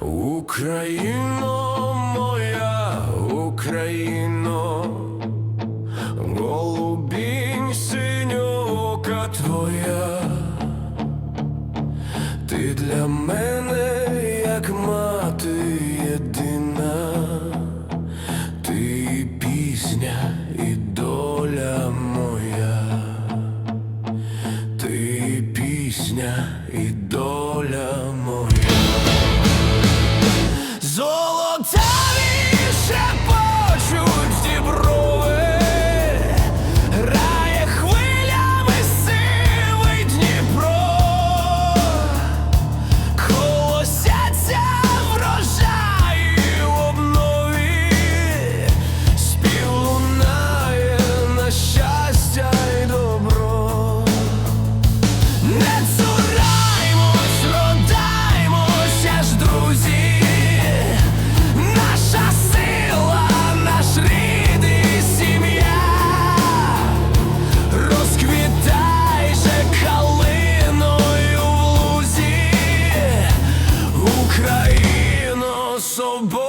Україно моя, Україно, голубінь синьока твоя, ти для мене, як мати єдина, ти і пісня, і доля моя, ти і пісня, і доля. so bold.